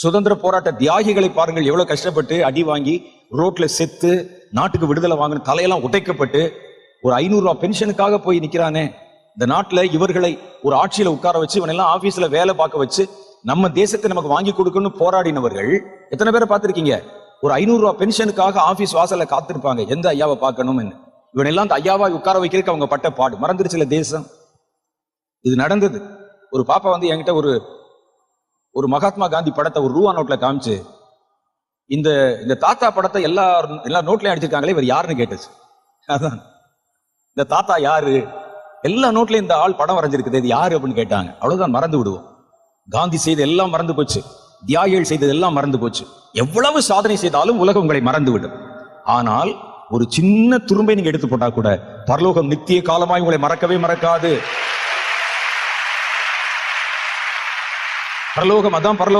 சுதந்திர போராட்ட தியாகிகளை பாருங்கள் எவ்வளவு கஷ்டப்பட்டு அடி வாங்கி ரோட்ல செத்து நாட்டுக்கு விடுதலை வாங்கின தலையெல்லாம் உடைக்கப்பட்டு ஒரு ஐநூறு ரூபாய் பென்ஷனுக்காக போய் நிக்கிறானே. இந்த நாட்டுல இவர்களை ஒரு ஆட்சியில உட்கார வச்சு இவனெல்லாம் ஆபீஸ்ல வேலை பார்க்க வச்சு நம்ம தேசத்தை நமக்கு வாங்கி கொடுக்கணும்னு போராடினவர்கள் எத்தனை பேரை பார்த்திருக்கீங்க? ஒரு ஐநூறு ரூபாய் பென்ஷனுக்காக ஆபீஸ் வாசல்ல காத்திருப்பாங்க எந்த ஐயாவை பார்க்கணும்னு. இவனெல்லாம் அந்த ஐயாவை உட்கார வைக்கிறதுக்கு அவங்க பட்ட பாடு. மறந்துருச்சுல தேசம். இது நடந்தது. ஒரு பாப்பா வந்து என்கிட்ட ஒரு ஒரு மகாத்மா காந்தி படத்தை ஒரு ரூபா நோட்ல காமிச்சு இந்த இந்த தாத்தா படத்தை எல்லா எல்லா நோட்லயும் அடிச்சிருக்காங்களே இவர் யாருன்னு கேட்டுச்சு. அதான். இந்த தாத்தா யாரு? எல்லா நோட்லயும் இந்த ஆள் படம் வரைஞ்சிருக்குது இது யாரு அப்படின்னு கேட்டாங்க. அவ்வளவுதான் மறந்து விடுவோம். காந்தி செய்த எல்லாம் மறந்து போச்சு. தியாகிகள் செய்தது எல்லாம் மறந்து போச்சு. எவ்வளவு சாதனை செய்தாலும் உலகம் உங்களை மறந்து விடும். ஆனால் ஒரு சின்ன துரும்பை நீங்க எடுத்து போட்டா கூட பரலோகம் நித்திய காலமாய் உங்களை மறக்கவே மறக்காது. பரலோகம் அதான் பரலோகம்.